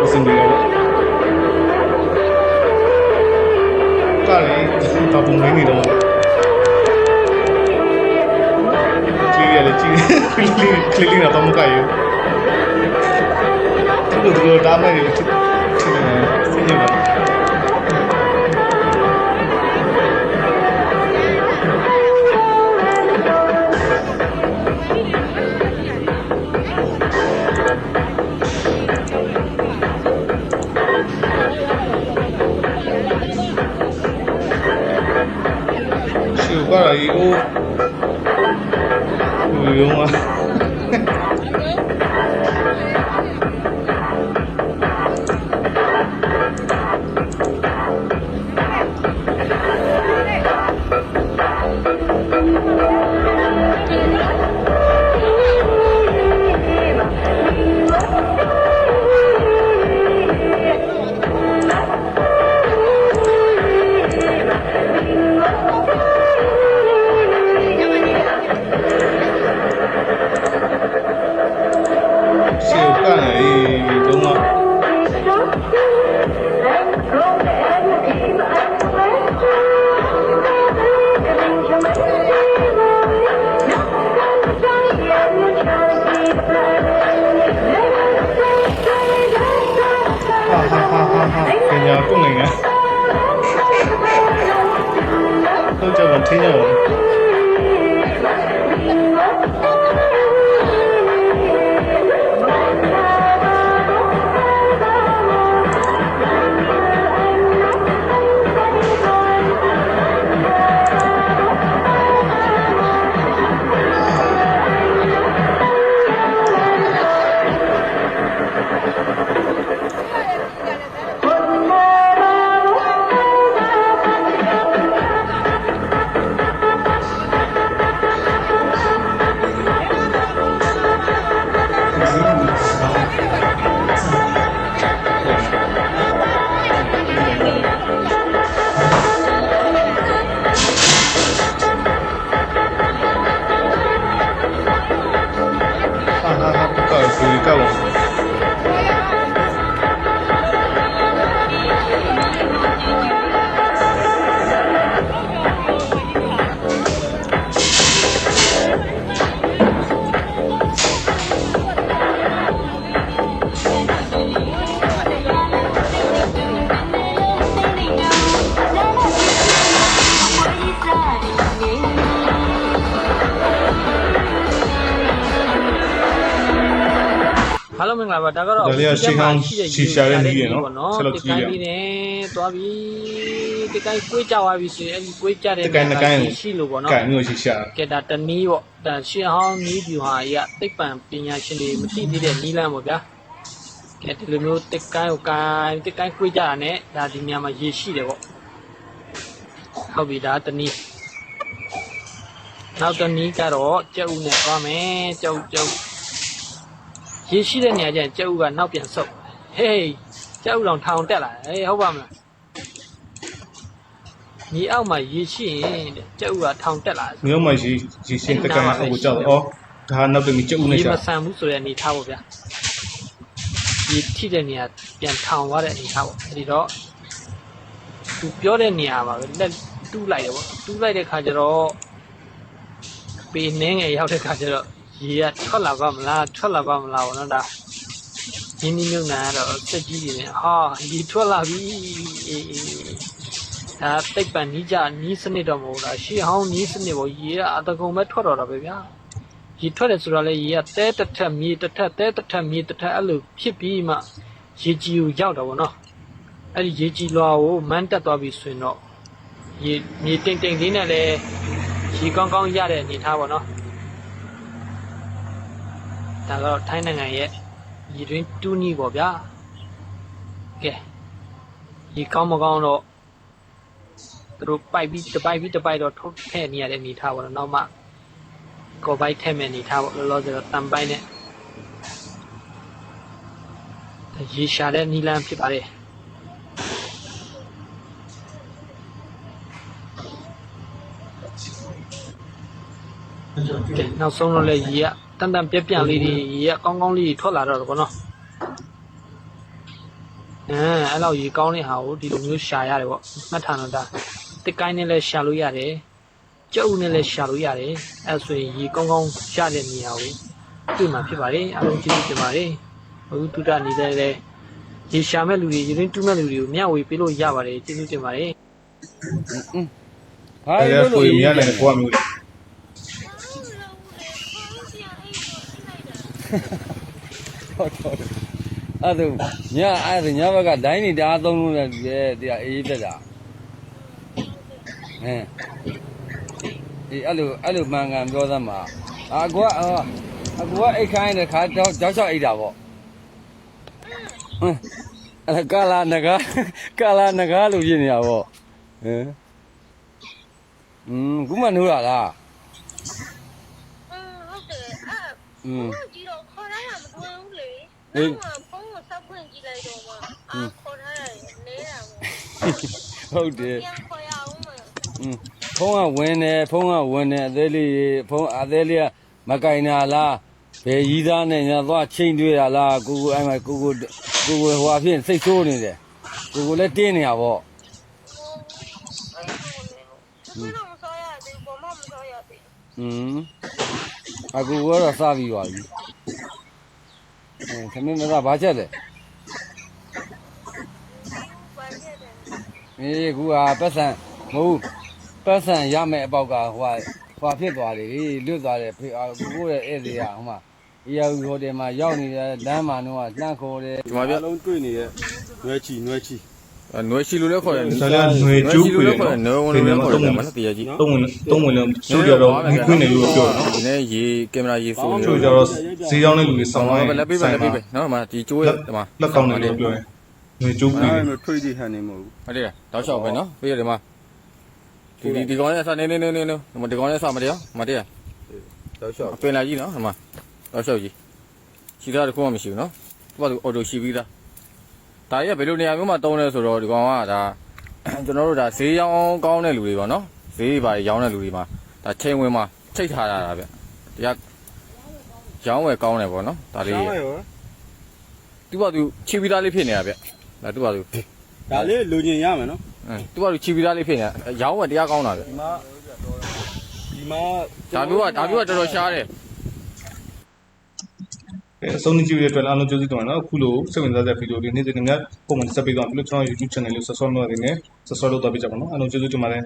တော့အဆင်ပြေတော့ကားလေးတော့ပုံမင်းနေတော့ကလီရလေကြည့်ကလီကလီတော့မကရဘူးသူတို့တားမယ်လေသူသူစင်ရပါ တော့ကြတော့ မင်္ဂလာပါဒါကတော့ဒါလေးကရှေးဟောင်းရှေးရှာတဲ့နည်းရယ်နော်ဆက်လုပ်ကြည့်ရအောင်ဒီကိုင်းလေးနဲ့သွားပြီးဒီကိုင်းကွေးကြသွားပြီဆိုရင်အဲ့ဒီကွေးကြတဲ့တကိုင်းနှစ်ကိုင်းကိုရှိလို့ပေါ့နော်ကဲမျိုးရှိရှာကဲဒါတနည်းပေါ့ဒါရှေးဟောင်းနည်းဗျူဟာကြီးကသိပ္ပံပညာရှင်တွေမသိသေးတဲ့နည်းလမ်းပေါ့ဗျာကဲဒီလိုမျိုးတစ်ကိုင်းကိုကိုင်းတစ်ကိုင်းကွေးကြတာနဲ့ဒါဒီနေရာမှာရေရှိတယ်ပေါ့ဟုတ်ပြီဒါတနည်းနောက်တနည်းကတော့ကြက်ဥနဲ့သွားမယ်ကြက်ဥကြက်ဥ ရေရှိတဲ့နေရာကျရင်ကျက်ဥကနောက်ပြန်ဆုပ်ဟေးကျက်ဥလောင်ထောင်တက်လာတယ်ဟေးဟုတ်ပါမလားညီအောက်မှာရေရှိရင်တဲ့ကျက်ဥကထောင်တက်လာတယ်မျိုးမရှိရှိရှင်းတက်ကန်းဟိုကြောက်ဩဒါနောက်တမီကျုပ်နေရေရှာမဆန်ဘူးဆိုတဲ့အနေထားပေါ့ဗျာရေထိတဲ့နေရာပြန်ထောင်သွားတဲ့အနေထားပေါ့အဲဒီတော့သူပြောတဲ့နေရာမှာပဲလက်တူးလိုက်တယ်ပေါ့တူးလိုက်တဲ့ခါကျတော့ပေနှင်းငယ်ရောက်တဲ့ခါကျတော့ ရေကထွက်လာပါမလားထွက်လာပါမလားပေါ့နော်ဒါရင်းနှီးမြုပ်နှံကတော့စက်ကြီးတွေနဲ့ဟာရေထွက်လာပြီအေးအေးဒါတိတ်ပန်နီးကြနီးစနစ်တော့မဟုတ်လားရှေးဟောင်းနီးစနစ်ပေါ့ရေကအတကုံပဲထွက်တော့တာပဲဗျာရေထွက်တယ်ဆိုတော့လေရေကတဲတစ်ထက်မြေတစ်ထက်တဲတစ်ထက်မြေတစ်ထက်အဲ့လိုဖြစ်ပြီးမှရေကြီးကိုရောက်တာဗောနော်အဲ့ဒီရေကြီးလွာကိုမန်းတက်သွားပြီဆိုရင်တော့ရေမြေတိမ်တိမ်လေးနဲ့လည်းရေကောင်းကောင်းရတဲ့အနေထားဗောနော် ဒါကတော့ထိုင်းနိုင်ငံရဲ့ရေတွင်းတူးနီးပေါ့ဗျာကဲရေကောင်းမကောင်းတော့သူတို့ပိုက်ပြီးတစ်ပိုက်ပြီးတစ်ပိုက်တော့ထုတ်ထည့်နေရတဲ့အနေထားဗောနော်နောက်မှကိုယ်ပိုက်ထည့်မဲ့အနေထားပေါ့လောလောဆယ်တော့တန်ပိုက်နဲ့ရေရှာတဲ့နီလန်းဖြစ်ပါတယ်ကဲနောက်ဆုံးတော့လေရေက တန်တန်ပြက်ပြက်လေးတွေရေကကောင်းကောင်းလေးတွေထွက်လာတော့တယ်ဗောနော်အဲအဲ့လောက်ရေကောင်းတဲ့ဟာကိုဒီလိုမျိုးရှာရတယ်ပေါ့မှတ်ထားတော့ဒါတစ်ကိုင်းနဲ့လည်းရှာလို့ရတယ်ကြုပ်နဲ့လည်းရှာလို့ရတယ်အဲ့ဆိုရင်ရေကောင်းကောင်းရှာတဲ့နေရာကိုတွေ့မှာဖြစ်ပါတယ်အားလုံးကျေးဇူးတင်ပါတယ်အခုတူတာနေတဲ့လေရေရှာမဲ့လူတွေရေရင်းတူးမဲ့လူတွေကိုမျှဝေပေးလို့ရပါတယ်ကျေးဇူးတင်ပါတယ်ဘာအဲ့လို့ဒါလို့ကိုမြရလည်းကိုကမျိုးလေ ဟုတ်တော့အဲ့ဒါညအဲ့ဒါညဘက်ကဒိုင်းနေတအားသုံးလို့လည်းတရားအေးတက်တာဟမ်ဒီအဲ့လိုအဲ့လိုမှန်ကန်ပြောသမှာအာကွာအာအကွာအိတ်ခိုင်းတဲ့ခါတော့ကြောက်ချောက်အိတ်တာပေါ့ဟမ်အဲ့ဒါကာလာနဂါကာလာနဂါလို့ဖြစ်နေတာပေါ့ဟမ်อืมခုမှနိုးတာလား อืมဟုတ်တယ်အဲ့ อืม ဟေးဖုန်းကိုစောက်ဖွင့်ကြည့်လိုက်တော့မှအာခေါ်ထားတယ်နေတာပေါ့ဟုတ်တယ်ပြန်ခေါ်ရအောင်မဖုန်းကဝင်တယ်ဖုန်းကဝင်တယ်အသေးလေးဖုန်းအသေးလေးကမကင်တာလားဘယ်ရီးသားနဲ့ညာသွားချိန်တွေ့တာလားကိုကိုအဲ့မှာကိုကိုကိုကိုဟွာဖြင့်စိတ်ဆိုးနေတယ်ကိုကိုလည်းတင်းနေတာပေါ့ဘယ်လိုမစောရသေးဘောမမစောရသေးอืมအကူကတော့စပြီးပါပြီ အဲသမင်းမသားဘာချက်လဲဘူးဘာဖြစ်တယ်အေးကူကပတ်စံမဟုတ်ပတ်စံရမယ်အပေါက်ကဟိုကဟိုဖြစ်သွားတယ်လွတ်သွားတယ်ဖေအကူကိုရဲ့ဧည့်သည်ကဟိုမှာအရာဟိုတယ်မှာရောက်နေတဲ့လမ်းမှာတော့လှန့်ခေါ်တယ်ဒီမှာဗျလုံးတွေ့နေတဲ့နွဲချီနွဲချီ နွယ်ရှိလို့လည်းခေါ်တယ်ဆရာຫນွေကျူးခွေနော်နွယ်ဝင်လို့လည်းခေါ်တယ်မနတရားကြီးတုံးဝင်တုံးဝင်လည်းချိုးကြတော့ငွေခွေနေလို့ပြောတယ်ဒီနေ့ရေကင်မရာရေဆိုးနေချိုးကြတော့ဈေးကြောင်းတဲ့လူတွေဆောင်းလိုက်လက်ပေးပါလက်ပေးပါနော်မှာဒီကျိုးရဲ့ဒီမှာလက်ကောင်းတယ်လို့ပြောတယ်ငွေကျိုးခွေအဲ့လိုထွေးကြည့်ဟန်နေမဟုတ်ဘူးဟုတ်တယ်တောက်လျှောက်ပဲနော်ပြီးရတယ်မှာဒီဒီဒီကောင်းရဲ့အစနေနေနေနေဒီကောင်းရဲ့အစမတရားမတရားတောက်လျှောက်ပင်လာကြီးနော်ဒီမှာတောက်လျှောက်ကြီးခြေသားတစ်ခုမှမရှိဘူးနော်ဒီမှာသူအော်တိုရှိပြီးသား ဒါကြီးကဘယ်လိုနေရာမျိုးမှာတုံးလဲဆိုတော့ဒီကောင်ကဒါကျွန်တော်တို့ဒါဈေးရောင်းကောင်းတဲ့လူတွေပေါ့နော်ဈေးပါရောင်းတဲ့လူတွေမှာဒါချိန်ဝင်မှာချိတ်ထားတာဗျတရားရောင်းဝယ်ကောင်းတယ်ပေါ့နော်ဒါလေးဆောင်းရောသူကသူခြေပြီးသားလေးဖြစ်နေတာဗျဒါသူကသူဒါလေးလူကျင်ရမယ်နော်အင်းသူကသူခြေပြီးသားလေးဖြစ်နေတာရောင်းဝယ်တရားကောင်းတာဗျဒီမှာဒီမှာဒါမျိုးကဒါမျိုးကတော်တော်ရှားတယ် အဆုံးကြည့်ရတဲ့အတွက်အားလုံးကျေးဇူးတင်ပါတယ်နော်အခုလိုစိတ်ဝင်စားတဲ့ဗီဒီယိုလေးနေ့စဉ်နဲ့ပုံမှန်ဆက်ပေးသွားပြီလို့ကျွန်တော် YouTube channel လေး subscribe လုပ်နေတယ် subscribe လုပ်တော့ပြကြပါနော်အားလုံးကျေးဇူးတင်ပါတယ်